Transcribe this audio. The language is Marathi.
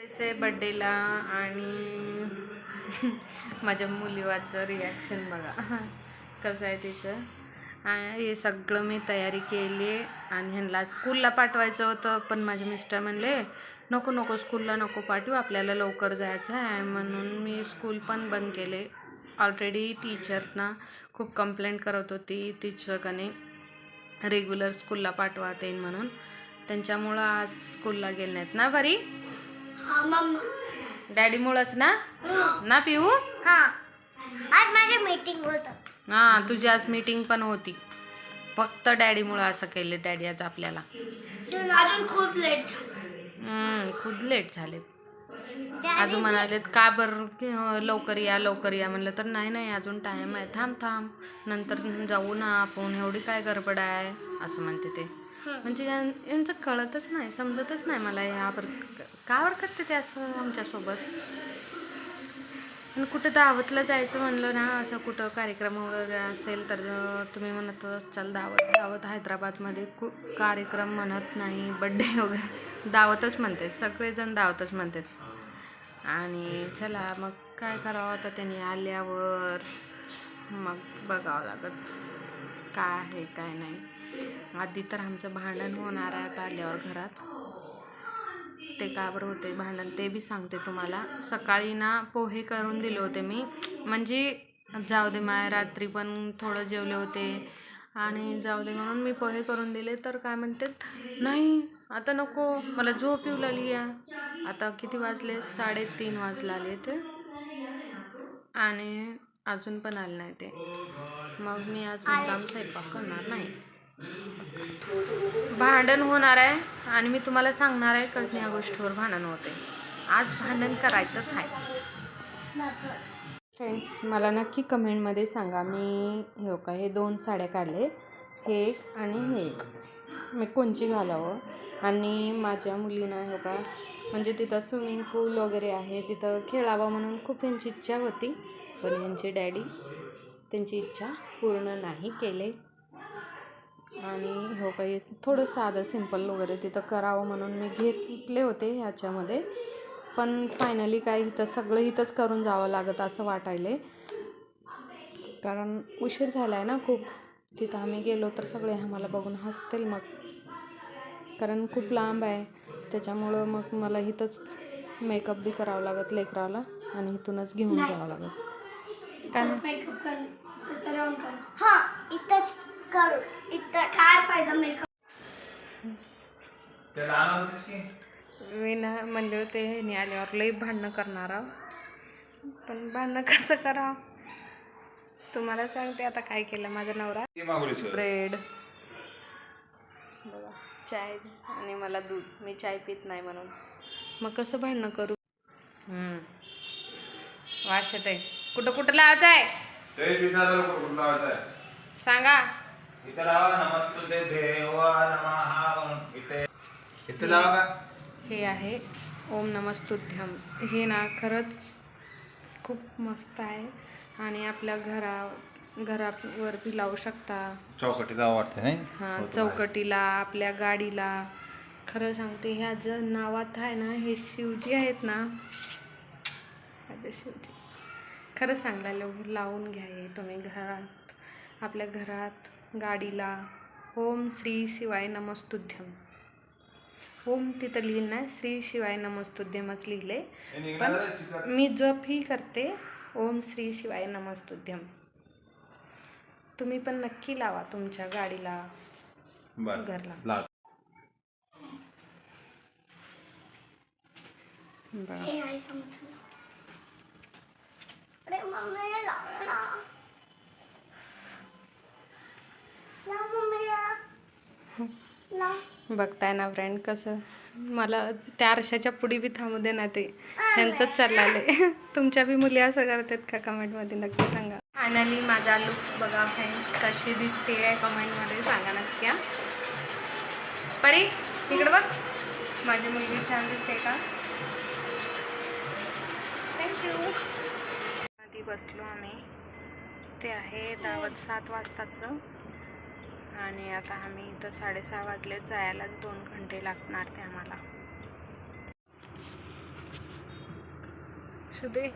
जायचंय बड्डेला आणि माझ्या मुलीवाचं रिॲक्शन बघा. कसं आहे तिचं? हे सगळं मी तयारी केली आहे आणि ह्यांना स्कूलला पाठवायचं होतं पण माझे मिस्टर म्हणले नको नको स्कूलला नको पाठवू आपल्याला लवकर जायचं आहे. म्हणून मी स्कूल पण बंद केले. ऑलरेडी टीचरना खूप कंप्लेंट करत होती टीचरकडे रेग्युलर स्कूलला पाठवा येईन म्हणून. त्यांच्यामुळं आज स्कूलला गेले नाहीत ना बरी हा मम्मा. डॅडीमुळंच ना? ना पिऊ? हा. आज माझी मीटिंग होतं हां तुझी आज मीटिंग पण होती. फक्त डॅडीमुळं असं केले डॅडी आज आपल्याला. अजून खूप लेट खूप लेट झालेत. अजून म्हणालेत का बरं अं, लवकर या लवकर या. म्हणलं तर नाही नाही अजून टाईम आहे. थांब थांब. नंतर जाऊ ना आपण. एवढी काय गडबड आहे? असं म्हणते ते. म्हणजे यां- यांचं कळतच नाही समजतच नाही मला यावर का बरं करते ते असं आमच्यासोबत? आणि कुठं दावतला जायचं म्हणलं ना असं कुठं कार्यक्रम वगैरे असेल तर तुम्ही म्हणत चल दावत दावत हैदराबादमध्ये कु कार्यक्रम म्हणत नाही बड्डे वगैरे. दावतच म्हणते सगळेजण दावतच म्हणतात आणि चला मग काय करावं आता त्यांनी आल्यावर? मग बघावं लागत काय आहे काय नाही. आधी तर आमचं भांडण होणार आहे आता आल्यावर घरात. ते का बरं होते भांडण ते बी सांगते तुम्हाला. सकाळी ना पोहे करून दिले होते मी. म्हणजे जाऊ दे माय रात्री पण थोडं जेवले होते. आणि जाऊ दे म्हणून मी पोहे करून दिले. तर काय म्हणतात नाही आता नको मला झोप येऊ लागली या. आता किती वाजले? साडेतीन वाजला आले ते. आणि अजून पण आले नाही ते. मग मी आज मुद्दाम स्वयंपाक करणार नाही. भांडण होणार आहे आणि मी तुम्हाला सांगणार आहे कधी या गोष्टीवर भांडण होते. आज भांडण करायचंच आहे. फ्रेंड्स मला नक्की कमेंटमध्ये सांगा. मी हो का हे दोन साड्या काढले. हे एक आणि हे एक. मी कोणची घालावं? आणि माझ्या मुलीनं हो का म्हणजे तिथं स्विमिंग पूल वगैरे आहे. तिथं खेळावं म्हणून खूप यांची इच्छा होती. पण यांचे डॅडी त्यांची इच्छा पूर्ण नाही केले. आणि हो काही थोडं साधं सिंपल वगैरे तिथं करावं म्हणून मी घेतले होते ह्याच्यामध्ये. पण फायनली काय इथं सगळं इथंच करून जावं लागत असं वाटायले. कारण उशीर झाला आहे ना खूप. तिथं आम्ही गेलो तर सगळे आम्हाला बघून हसतील मग. कारण खूप लांब आहे. त्याच्यामुळं मग मला इथंच मेकअप बी करावं लागत लेकराला आणि इथूनच घेऊन जावं लागत. नाही? मेकअप कर. फायदा मेकअप? त्याला आणत होतीस की? मी ना म्हणले होते ह्यानी आल्यावर लई भांडणं करणार आहो. पण भांडणं कसं करावं? तुम्हाला सांगते आता काय केलं माझा नवरा. ब्रेड. बघा चाय आणि मला दूध. मी चाय पित नाही म्हणून. मग कसं भांडणं करू? हम्म. वास येते कुठं कुठं आहे लावायचं आहे सांगा. देवा नमः इथे हे आहे ओम नमस्तुभ्यम हे ना खरंच खूप मस्त आहे. आणि आपल्या घरा घरावर बी लावू शकता. चौकटीला वाटते नाही? हां चौकटीला आपल्या गाडीला. खरं सांगते ह्या जर नावात आहे ना हे शिवजी आहेत ना. शिवजी. खरं सांगला लावून घ्या हे तुम्ही घरात. आपल्या घरात गाडीला. ओम श्री शिवाय नमस्तुभ्यम. ओम तिथं लिहिलं नाही श्री शिवाय नमस्तुभ्यमच लिहिले. चिकन. मी जप ही करते. ओम श्री शिवाय नमस्तुभ्यम. तुम्ही पण नक्की लावा तुमच्या गाडीला बरं घरला. लाव बघा हे नाही समजलं अरे मम्मी लाव ना लाव मम्मी लाव बघताय ना फ्रेंड कसं. मला त्या आरशाच्या पुढे बी थांबू दे ना ते. त्यांचंच चाललंय. तुमच्या बी मुली असं करतात का कमेंटमध्ये नक्की सांगा. फायनली माझा लुक बघा फ्रेंड्स कशी दिसते आहे कमेंटमध्ये सांगा नक्की परी इकडं बघ. माझी मुलगी छान दिसते का? थँक्यू आधी बसलो आम्ही. ते आहे दहा सात वाजताचं. आणि आता आम्ही इथं साडेसहा वाजले जायलाच दोन घंटे लागणार ते आम्हाला. सुदे